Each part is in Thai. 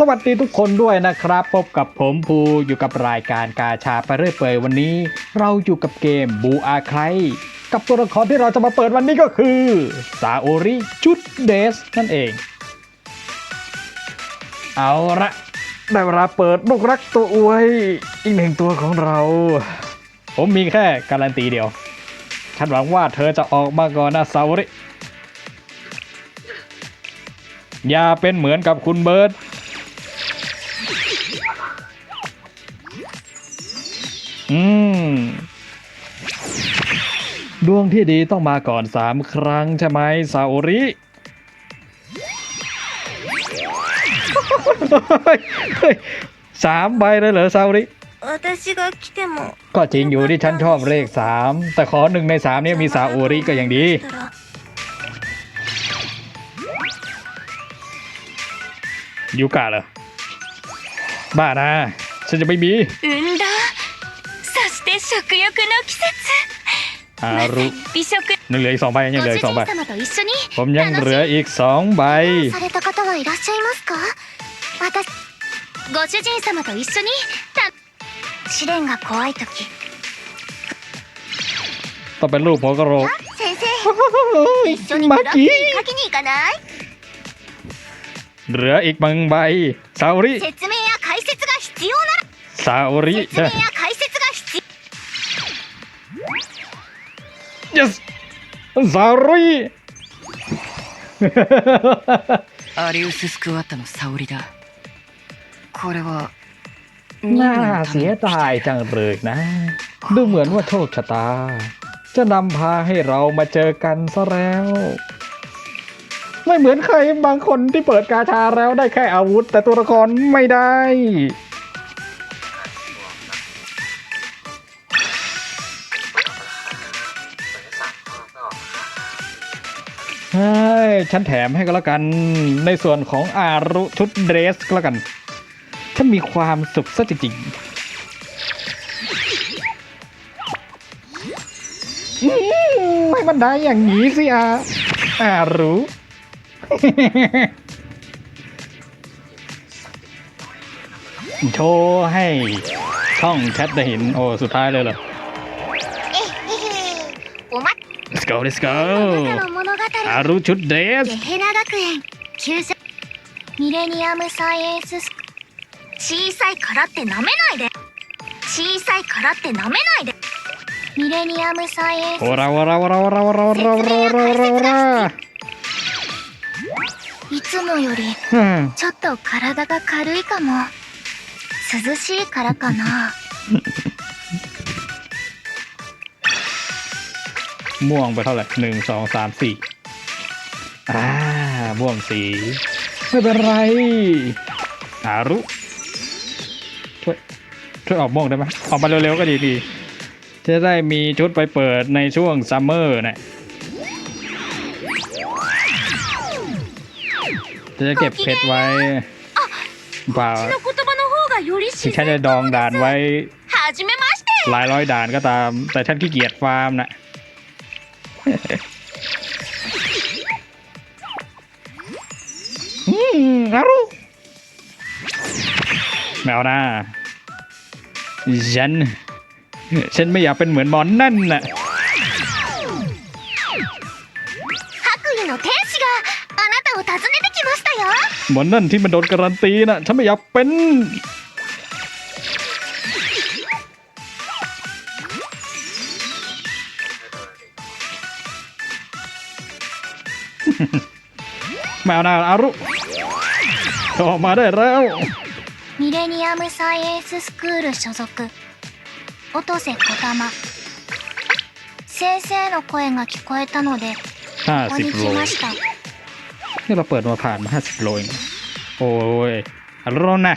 สวัสดีทุกคนด้วยนะครับ พบกับผมภูอยู่กับรายการกาชาไปเรื่อยเปื่อยวันนี้ เราอยู่กับเกมบูอาไครกับตัวละครที่เราจะมาเปิดวันนี้ก็คือซาโอริชุดเดสนั่นเอง เอาละได้เวลาเปิดลูกรักตัวอวย อีกหนึ่งตัวของเรา ผมมีแค่การันตีเดียวฉันหวังว่าเธอจะออกมาก่อนนะซาโอริอย่าเป็นเหมือนกับคุณเบิร์ต อืม ดวงที่ดีต้องมาก่อนสามครั้งใช่ไหมซาโอริสามใบเลยเหรอซาโอริก็จริงอยู่ที่ฉันชอบเลขสามแต่ขอหนึ่งในสามนี้มีซาโอริก็ยังดียูกะเหรอบ้านะฉันจะไม่มีอืนดา 食欲の季節 อา まさ รุ に美食 ยังเหลืออีกสองใบยัง ご เหลือ 主 อีกสองใบ 人様と一緒に ผมยังเหลืออีกสองใบ された方はいらっしゃいますか私ご主人様と一緒にた試練が怖い時 ต้องเป็นรูปหัวกะโหลก 先生一緒にブ มา ラッ กี้ キーかけに行かない เหลืออีกบางใบซาโอริ 説明や解説が必要な ซาโอริ ら説 yes ซาโอริ アリウススクワットの沙織だこれは น่าเสียดายจังเลยนะ ดูเหมือนว่าโชคชะตา จะนำพาให้เรามาเจอกันซะแล้ว ไม่เหมือนใครบางคนที่เปิดกาชาแล้วได้แค่อาวุธ แต่ตัวละครไม่ได้ ชั้นแถมให้ก็แล้วกันในส่วนของอารุชุดเดรสก็แล้วกัน ฉันมีความสุขซะจริงๆไม่มันได้อย่างนี้สิอาอารุโชว์ให้ช่องแชทได้เห็น โอ้ สุดท้ายเลยเหรอ Let's go, let's go! あるちょっとです。ゲヘラ学園、旧世、ミレニアムサイエンスス小さいからってなめないで。小さいからってなめないで。ミレニアムサイエンス。ほらほらほらほらほらほらほらほらほらほら。いつもより、ちょっと体が軽いかも。涼しいからかな。ม่วงไปเท่าไหร่หนึ่งสองสามสี่อ่าม่วงสีไม่เป็นไรอารุช่วยช่วยออกม่วงได้ไหมออกมาเร็วๆก็ดีดีจะได้มีชุดไปเปิดในช่วงซัมเมอร์นะจะเก็บเพชรไว้เปล่าถึงแค่จะดองด่านไว้หลายร้อยด่านก็ตาม แต่ฉันขี้เกียจฟาร์มน่ะ อืมอารุแมวนะฉัน ฉันไม่อยากเป็นเหมือนหมอนนั่นน่ะหมอนนั่นที่มันโดนการันตีน่ะ ฉันไม่อยากเป็น แมวนาอารุออกมาได้แล้ว ミレニアムサイエンススクール所属音瀬小玉先生の声が聞こえたのでここに50 来 โล ました นี่เราเปิดมาผ่านมา 50 โลเองโอ้ยอารุนะ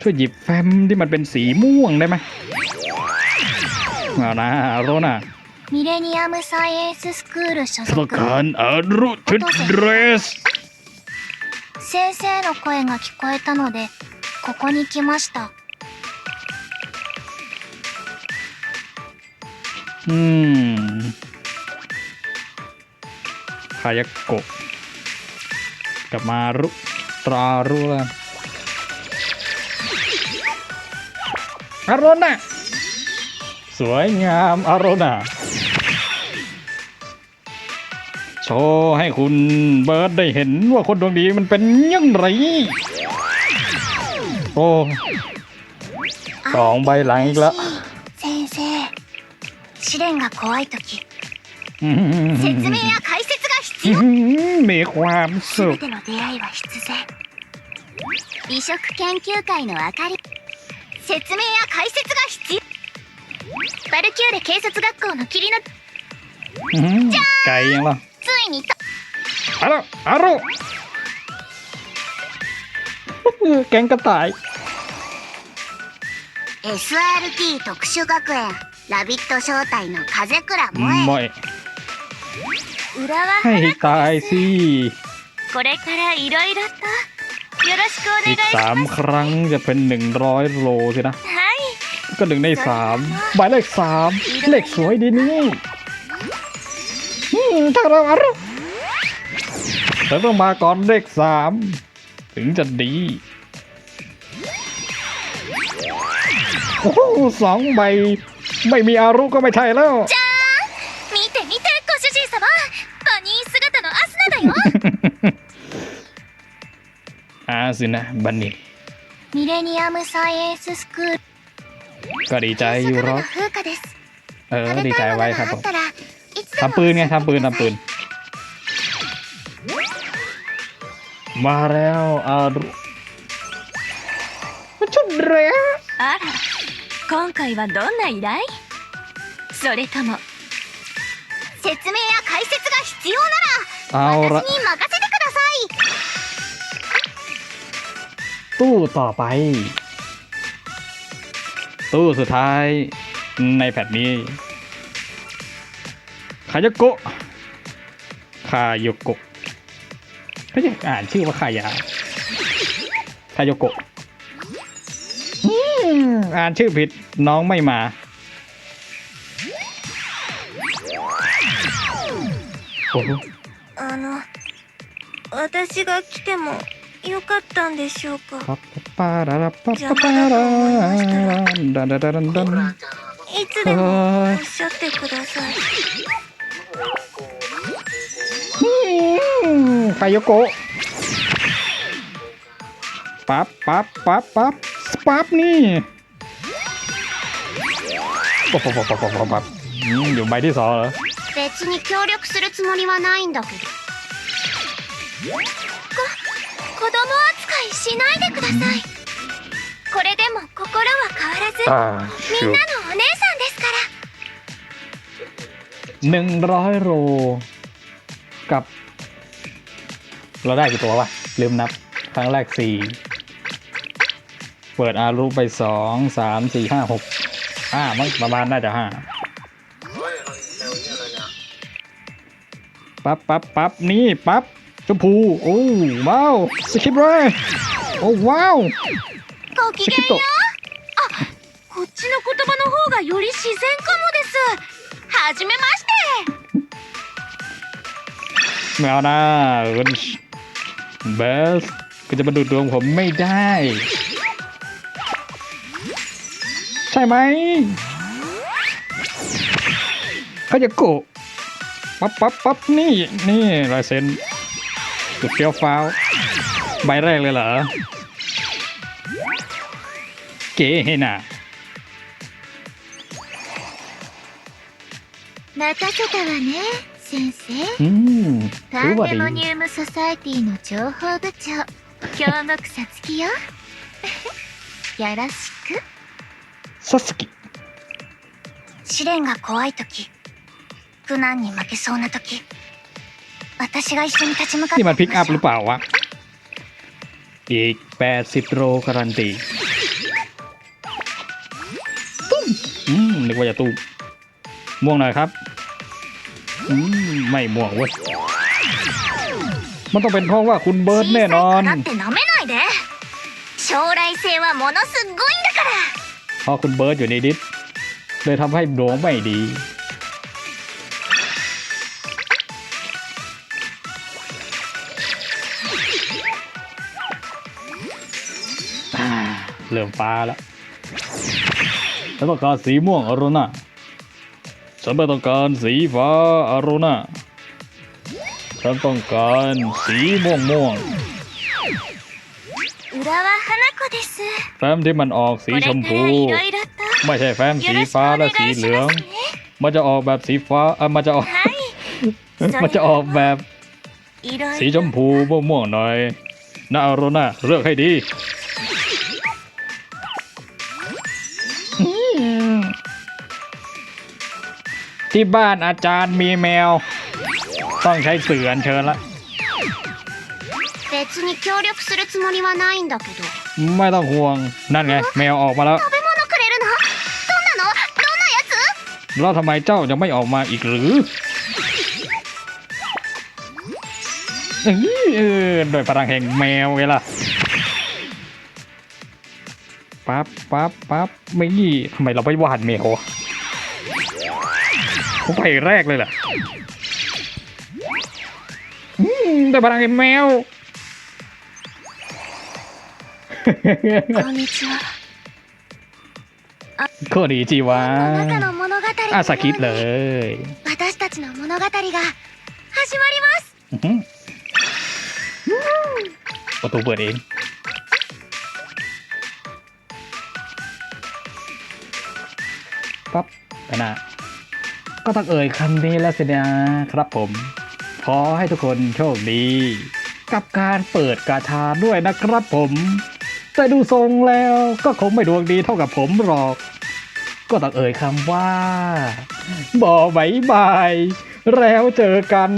ช่วยหยิบแฟ้มที่มันเป็นสีม่วงได้ไหมเอานะอารุนะ ミレニアムサイエンススクール所属 Makan aru cedres. 先生の声が聞こえたのでここに来ました Hmm. Kayak kok. Kemaru. Teraru lah. Arona. Suanyam Arona. ชว์ให้คุณเบิร์ดได้เห็นว่าคนดวงดีมันเป็นอยังไงโอ้สองใบหลังอีกแล้ว 先生試練が怖い時 อืม 説明や解説が必 อื 要 มมีความสุข 全ての出会いは必然美食研究会の明かり説明や解説が必要バルキューレ警察学校の霧の อืมไก่ยังล่ะ ついにと อารุอารุ แกงกระต่าย SRT 特殊学園ラビット招待の風倉 ไม่ 浦和 ให้ตายสิ これからいろいろとよろしくお อี 願 ก いし สาม ます ครั้งจะเป็นหนึ่งร้อยโลสินะ はい ก็หนึ่งในสามหมายเลขสามเลขสวยดีนี่อืมถ้าเราอารุ แต่ต้องมาก่อนเลขสามถึงจะดี โอ้โหสองใบ ไม่มีอารุก็ไม่ใช่แล้ว 見て見てご主人様バニー姿のアスナだよ อาสินะบันนี่ ミレニアムサイエンススクール ก็ดีใจอยู่หรอก 風花です เออ 食べ ดีใจ たいもの ไว้ が ครับ あ ผ っ ม たらいつでも ทำปืนไงทำปืนทำปืน มาแล้วอารุมันชุดเรย あら今回はどんな依頼それとも説明や解説が必要 เอา なら ละ 私に任せてください ตู้ต่อไป ตู้สุดท้ายในแผ่นนี้ คายาโกะ คายโกะ เขาจะอ่านชื่อว่าคายา คายโกะอืมอ่านชื่อผิดน้องไม่มา โอ้โห あの私が来てもよかったんでしょうか パッパッパララパッパッパララダダダダンダンいつでもおっしゃってください อืมคายโกะปั๊บปั๊บปั๊บปั๊บสปั๊บนี่ปั๊บปั๊บปั๊บปั๊บปั๊บปั๊บอืมอยู่ใบที่สองเหรอ 別に協力するつもりはないんだけどこ子供扱いしないでくださいこれでも心は変わらず อ่า み ชิ ん ว なのお姉さんですから หนึ่งร้อยโลกับ เราได้กี่ตัววะ ลืมนับ ครั้งแรกสี่เปิดอารุไปสองสามสี่ห้าหกห้ามั้งประมาณน่าจะห้าปั๊บปั๊บปั๊บนี่ปั๊บชมพู โอ้ว้าวสคริปต์เลยโอ้ว้าว ごき สคริปต์ こっちの言葉の方がより自然かもですはじめまして ไม่เอานะคุณ เบสก็จะมาดูดวงผมไม่ได้ ใช่ไหมเขาจะโกะปั๊บปั๊บปั๊บนี่นี่ลายเซ็นสุดเฟี้ยวฟ้าวใบแรกเลยเหรอ เก๋น่ะ 待たせたわね 先生 อืม パ ถือ ン ว่า デ ดี モニウムソサエティの情報部長京極さつきよよろしく ซาสกิ 試練が怖い時苦難に負けそうな時私が一緒に立ち向かって นี่มันพิกอัพห み รือเปล่าวะ อีก 80 โลการันตีตุ้มอืมนึกว่าจะตุ้มม่วงหน่อยครับ อืม ไม่ม่วงเว้ยมันต้องเป็นเพราะว่าคุณเบิร์ดแน่นอนเพราะคุณเบิร์ดอยู่ในดิสเลยทำให้ดวงไม่ดีเริ่มฟ้าแล้วแล้วก็สีม่วงอรุณน่ะ ฉันไม่ต้องการสีฟ้าอารุณาฉันต้องการสีม่วงม่วงแฟ้มที่มันออกสีชมพู ไม่ใช่แฟ้มสีฟ้าและสีเหลือง มันจะออกแบบสีฟ้าอะมันจะออก มันจะออกแบบ สีชมพูม่วงๆหน่อยนาอารุณาเลือกให้ดี ที่บ้านอาจารย์มีแมว ต้องใช้เสือเชิญละไม่ต้องห่วงนั่นไง แมวออกมาแล้วแล้วทำไมเจ้ายังไม่ออกมาอีกหรือเออโดยพลังแห่งแมวไงล่ะปั๊บปั๊บปั๊บไม่ยี่ทำไมเราไม่วาดแมวอะ ไบแรกเลยล่ะได้พลังไอ้แมวก็ดีจีวะอาสากิดเลยประตูเปิดเองปั๊บไปหน้า ก็ต้องเอ่ยคำนี้แล้วสินะครับผม ขอให้ทุกคนโชคดี กับการเปิดกาชาด้วยนะครับผม แต่ดูทรงแล้วก็คงไม่ดวงดีเท่ากับผมหรอก ก็ต้องเอ่ยคำว่าบอบายบาย แล้วเจอกัน